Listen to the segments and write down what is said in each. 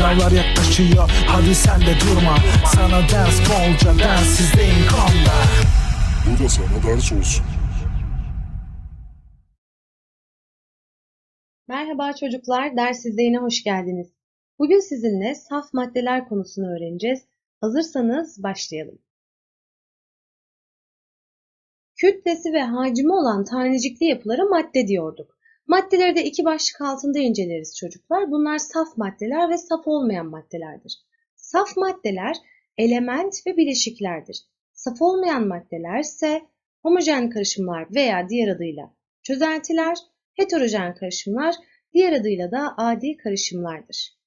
Sınavlar yaklaşıyor hadi sen de durma Sana ders bolca densizliğin konda Bu da sana ders olsun. Merhaba çocuklar, ders izleyine hoş geldiniz. Bugün sizinle saf maddeler konusunu öğreneceğiz. Hazırsanız başlayalım. Kütlesi ve hacmi olan tanecikli yapılara madde diyorduk. Maddeleri de iki başlık altında inceleriz çocuklar. Bunlar saf maddeler ve saf olmayan maddelerdir. Saf maddeler element ve bileşiklerdir. Saf olmayan maddeler ise homojen karışımlar veya diğer adıyla çözeltiler, heterojen karışımlar, diğer adıyla da adi karışımlardır.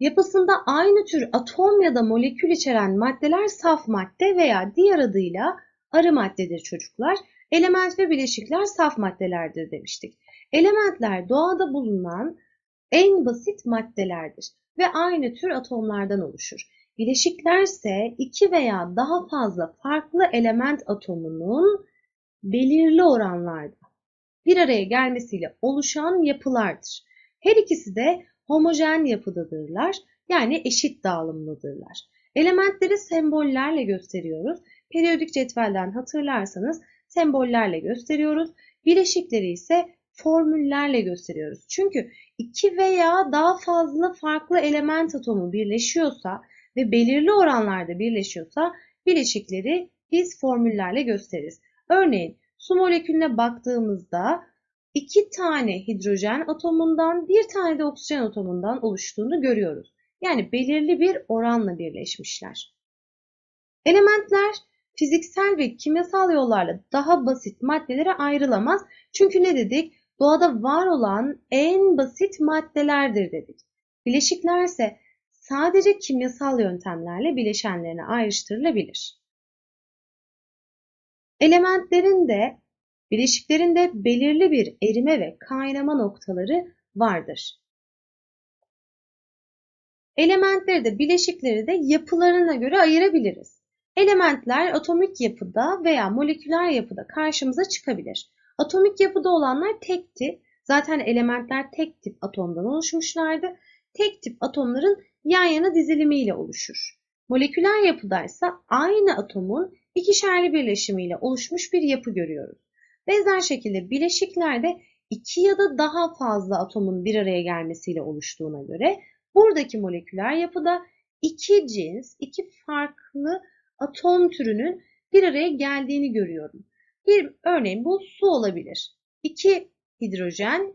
Yapısında aynı tür atom ya da molekül içeren maddeler saf madde veya diğer adıyla arı maddedir çocuklar. Element ve bileşikler saf maddelerdir demiştik. Elementler doğada bulunan en basit maddelerdir ve aynı tür atomlardan oluşur. Bileşikler ise iki veya daha fazla farklı element atomunun belirli oranlarda bir araya gelmesiyle oluşan yapılardır. Her ikisi de homojen yapıdadırlar yani eşit dağılımlıdırlar. Elementleri sembollerle gösteriyoruz. Periyodik cetvelden hatırlarsanız sembollerle gösteriyoruz. Bileşikleri ise formüllerle gösteriyoruz. Çünkü iki veya daha fazla farklı element atomu birleşiyorsa ve belirli oranlarda birleşiyorsa bileşikleri biz formüllerle gösteririz. Örneğin su molekülüne baktığımızda iki tane hidrojen atomundan bir tane de oksijen atomundan oluştuğunu görüyoruz. Yani belirli bir oranla birleşmişler. Elementler fiziksel ve kimyasal yollarla daha basit maddelere ayrılamaz. Çünkü ne dedik? Doğada var olan en basit maddelerdir dedik. Bileşikler ise sadece kimyasal yöntemlerle bileşenlerine ayrıştırılabilir. Elementlerin de bileşiklerin de belirli bir erime ve kaynama noktaları vardır. Elementleri de bileşikleri de yapılarına göre ayırabiliriz. Elementler atomik yapıda veya moleküler yapıda karşımıza çıkabilir. Atomik yapıda olanlar tek tip, zaten elementler tek tip atomdan oluşmuşlardı. Tek tip atomların yan yana dizilimiyle oluşur. Moleküler yapıdaysa aynı atomun ikişerli birleşimiyle oluşmuş bir yapı görüyoruz. Benzer şekilde bileşiklerde iki ya da daha fazla atomun bir araya gelmesiyle oluştuğuna göre buradaki moleküler yapıda iki cins, iki farklı atom türünün bir araya geldiğini görüyorum. Bir örneğin bu su olabilir. İki hidrojen,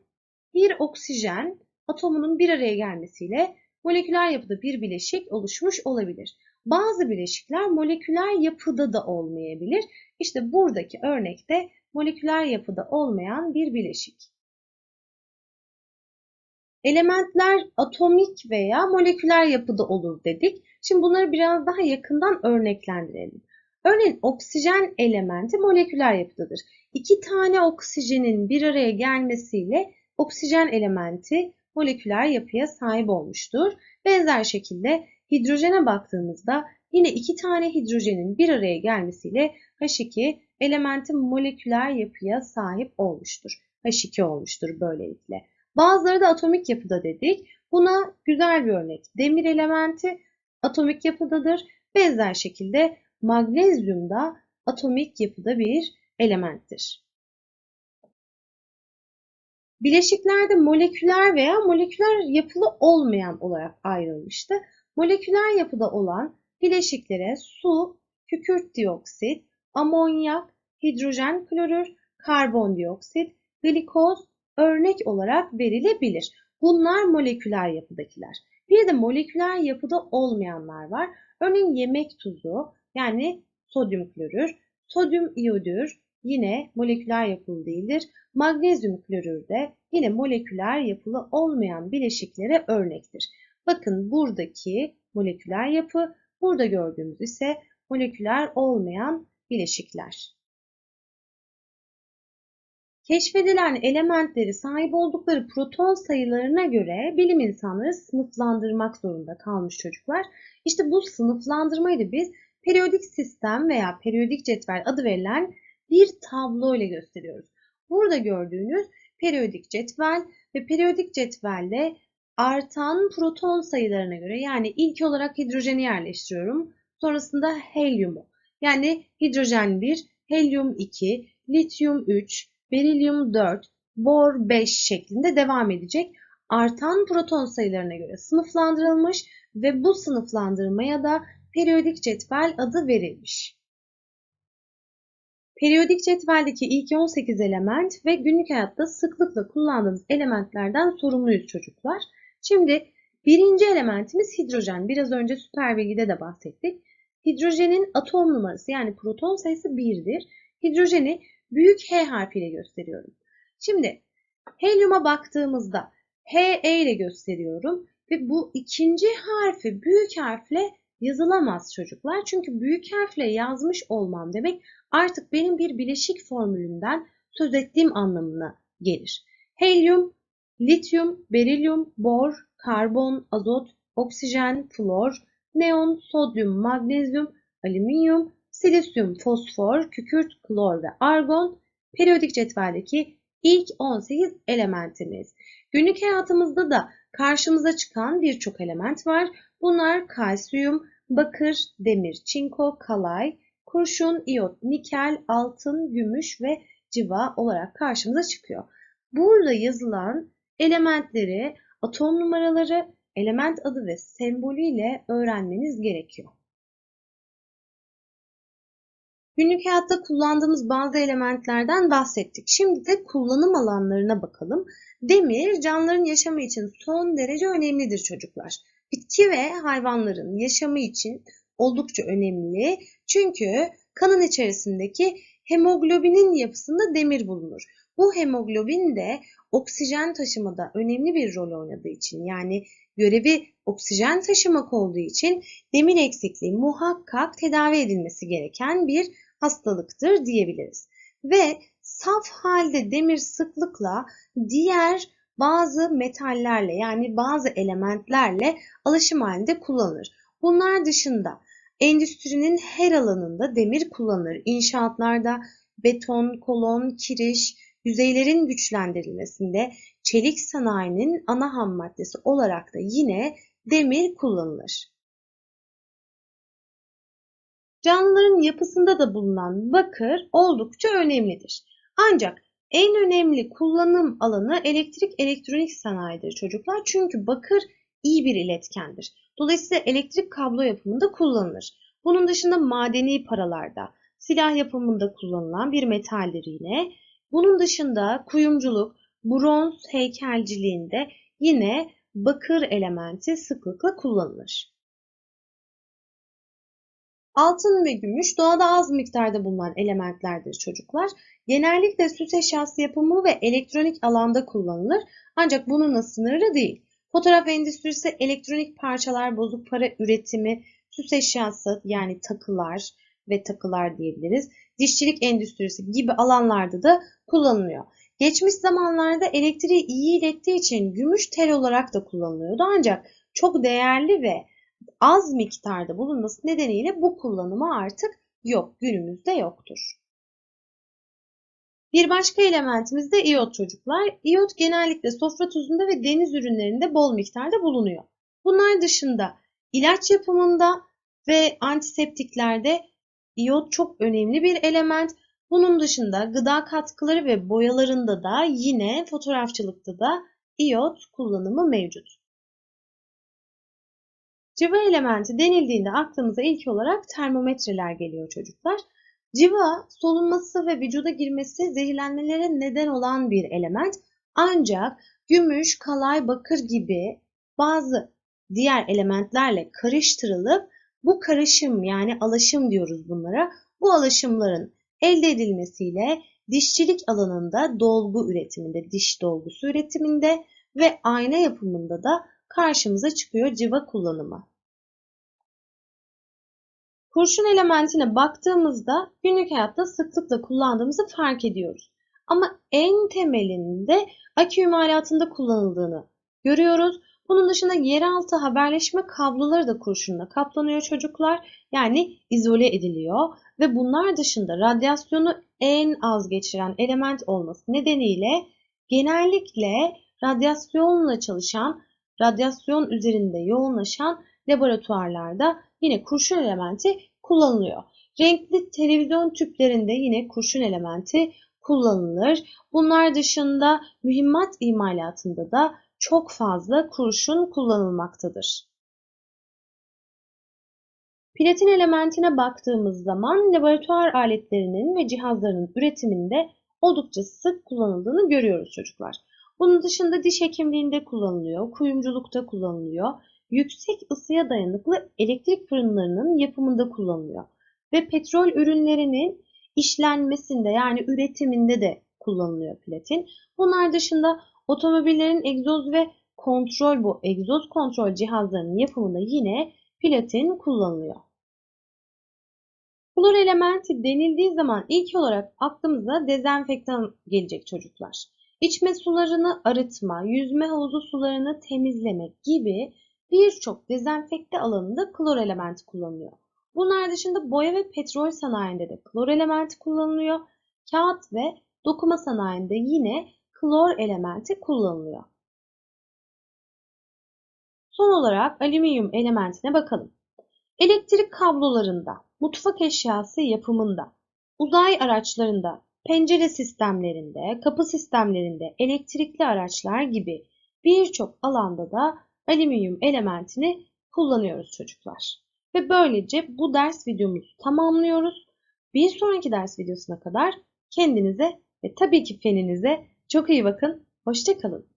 bir oksijen atomunun bir araya gelmesiyle moleküler yapıda bir bileşik oluşmuş olabilir. Bazı bileşikler moleküler yapıda da olmayabilir. İşte buradaki örnekte moleküler yapıda olmayan bir bileşik. Elementler atomik veya moleküler yapıda olur dedik. Şimdi bunları biraz daha yakından örneklendirelim. Örneğin oksijen elementi moleküler yapıdadır. İki tane oksijenin bir araya gelmesiyle oksijen elementi moleküler yapıya sahip olmuştur. Benzer şekilde hidrojene baktığımızda yine iki tane hidrojenin bir araya gelmesiyle H2 elementi moleküler yapıya sahip olmuştur. H2 olmuştur böylelikle. Bazıları da atomik yapıda dedik. Buna güzel bir örnek. Demir elementi atomik yapıdadır. Benzer şekilde magnezyum da atomik yapıda bir elementtir. Bileşiklerde moleküler veya moleküler yapılı olmayan olarak ayrılmıştı. Moleküler yapıda olan bileşiklere su, kükürt dioksit, amonyak, hidrojen klorür, karbondioksit, glikoz örnek olarak verilebilir. Bunlar moleküler yapıdakiler. Bir de moleküler yapıda olmayanlar var. Örneğin yemek tuzu yani sodyum klorür, sodyum iyodür yine moleküler yapılı değildir. Magnezyum klorür de yine moleküler yapılı olmayan bileşiklere örnektir. Bakın buradaki moleküler yapı, burada gördüğümüz ise moleküler olmayan bileşikler. Keşfedilen elementleri sahip oldukları proton sayılarına göre bilim insanları sınıflandırmak zorunda kalmış çocuklar. İşte bu sınıflandırmayı da biz periyodik sistem veya periyodik cetvel adı verilen bir tablo ile gösteriyoruz. Burada gördüğünüz periyodik cetvel ve periyodik cetvelle artan proton sayılarına göre yani ilk olarak hidrojeni yerleştiriyorum. Sonrasında helyumu. Yani hidrojen 1, helyum 2, lityum 3, berilyum 4, bor 5 şeklinde devam edecek. Artan proton sayılarına göre sınıflandırılmış ve bu sınıflandırmaya da periyodik cetvel adı verilmiş. Periyodik cetveldeki ilk 18 element ve günlük hayatta sıklıkla kullandığımız elementlerden sorumluyuz çocuklar. Şimdi birinci elementimiz hidrojen. Biraz önce süper bilgide de bahsettik. Hidrojenin atom numarası yani proton sayısı 1'dir. Hidrojeni büyük H harfiyle gösteriyorum. Şimdi helyuma baktığımızda He ile gösteriyorum ve bu ikinci harfi büyük harfle yazılamaz çocuklar. Çünkü büyük harfle yazmış olmam demek artık benim bir bileşik formülünden söz ettiğim anlamına gelir. Helyum, lityum, berilyum, bor, karbon, azot, oksijen, flor, neon, sodyum, magnezyum, alüminyum, silisyum, fosfor, kükürt, klor ve argon periyodik cetveldeki ilk 18 elementimiz. Günlük hayatımızda da karşımıza çıkan birçok element var. Bunlar kalsiyum, bakır, demir, çinko, kalay, kurşun, iyot, nikel, altın, gümüş ve civa olarak karşımıza çıkıyor. Burada yazılan elementleri, atom numaraları, element adı ve sembolüyle öğrenmeniz gerekiyor. Günlük hayatta kullandığımız bazı elementlerden bahsettik. Şimdi de kullanım alanlarına bakalım. Demir canlıların yaşamı için son derece önemlidir çocuklar. Bitki ve hayvanların yaşamı için oldukça önemli. Çünkü kanın içerisindeki hemoglobinin yapısında demir bulunur. Bu hemoglobin de oksijen taşımada önemli bir rol oynadığı için yani görevi oksijen taşımak olduğu için demir eksikliği muhakkak tedavi edilmesi gereken bir hastalıktır diyebiliriz. Ve saf halde demir sıklıkla diğer bazı metallerle yani bazı elementlerle alışım halinde kullanılır. Bunlar dışında endüstrinin her alanında demir kullanılır. İnşaatlarda beton, kolon, kiriş, yüzeylerin güçlendirilmesinde çelik sanayinin ana ham maddesi olarak da yine demir kullanılır. Canlıların yapısında da bulunan bakır oldukça önemlidir. Ancak en önemli kullanım alanı elektrik elektronik sanayidir çocuklar. Çünkü bakır iyi bir iletkendir. Dolayısıyla elektrik kablo yapımında kullanılır. Bunun dışında madeni paralarda, silah yapımında kullanılan bir metaldir yine. Bunun dışında kuyumculuk, bronz heykelciliğinde yine bakır elementi sıklıkla kullanılır. Altın ve gümüş doğada az miktarda bulunan elementlerdir çocuklar. Genellikle süs eşyası yapımı ve elektronik alanda kullanılır. Ancak bununla sınırlı değil. Fotoğraf endüstrisi elektronik parçalar, bozuk para üretimi, süs eşyası yani takılar ve takılar diyebiliriz. Dişçilik endüstrisi gibi alanlarda da kullanılıyor. Geçmiş zamanlarda elektriği iyi ilettiği için gümüş tel olarak da kullanılıyordu. Ancak çok değerli ve az miktarda bulunması nedeniyle bu kullanımı artık yok, günümüzde yoktur. Bir başka elementimiz de iyot çocuklar. İyot genellikle sofra tuzunda ve deniz ürünlerinde bol miktarda bulunuyor. Bunlar dışında ilaç yapımında ve antiseptiklerde iyot çok önemli bir element. Bunun dışında gıda katkıları ve boyalarında da yine fotoğrafçılıkta da iyot kullanımı mevcut. Civa elementi denildiğinde aklımıza ilk olarak termometreler geliyor çocuklar. Civa solunması ve vücuda girmesi zehirlenmelere neden olan bir element. Ancak gümüş, kalay, bakır gibi bazı diğer elementlerle karıştırılıp bu karışım yani alaşım diyoruz bunlara. Bu alaşımların elde edilmesiyle dişçilik alanında dolgu üretiminde, diş dolgusu üretiminde ve ayna yapımında da karşımıza çıkıyor civa kullanımı. Kurşun elementine baktığımızda günlük hayatta sıklıkla kullandığımızı fark ediyoruz. Ama en temelinde akü imalatında kullanıldığını görüyoruz. Bunun dışında yeraltı haberleşme kabloları da kurşunla kaplanıyor çocuklar. Yani izole ediliyor ve bunlar dışında radyasyonu en az geçiren element olması nedeniyle genellikle radyasyonla çalışan radyasyon üzerinde yoğunlaşan laboratuvarlarda yine kurşun elementi kullanılıyor. Renkli televizyon tüplerinde yine kurşun elementi kullanılır. Bunlar dışında mühimmat imalatında da çok fazla kurşun kullanılmaktadır. Platin elementine baktığımız zaman laboratuvar aletlerinin ve cihazlarının üretiminde oldukça sık kullanıldığını görüyoruz çocuklar. Bunun dışında diş hekimliğinde kullanılıyor, kuyumculukta kullanılıyor, yüksek ısıya dayanıklı elektrik fırınlarının yapımında kullanılıyor ve petrol ürünlerinin işlenmesinde yani üretiminde de kullanılıyor platin. Bunlar dışında otomobillerin egzoz ve kontrol bu egzoz kontrol cihazlarının yapımında yine platin kullanılıyor. Klor elementi denildiği zaman ilk olarak aklımıza dezenfektan gelecek çocuklar. İçme sularını arıtma, yüzme havuzu sularını temizlemek gibi birçok dezenfekte alanında klor elementi kullanılıyor. Bunlar dışında boya ve petrol sanayinde de klor elementi kullanılıyor. Kağıt ve dokuma sanayinde yine klor elementi kullanılıyor. Son olarak alüminyum elementine bakalım. Elektrik kablolarında, mutfak eşyası yapımında, uzay araçlarında, pencere sistemlerinde, kapı sistemlerinde, elektrikli araçlar gibi birçok alanda da alüminyum elementini kullanıyoruz çocuklar. Ve böylece bu ders videomuzu tamamlıyoruz. Bir sonraki ders videosuna kadar kendinize ve tabii ki feninize çok iyi bakın. Hoşçakalın.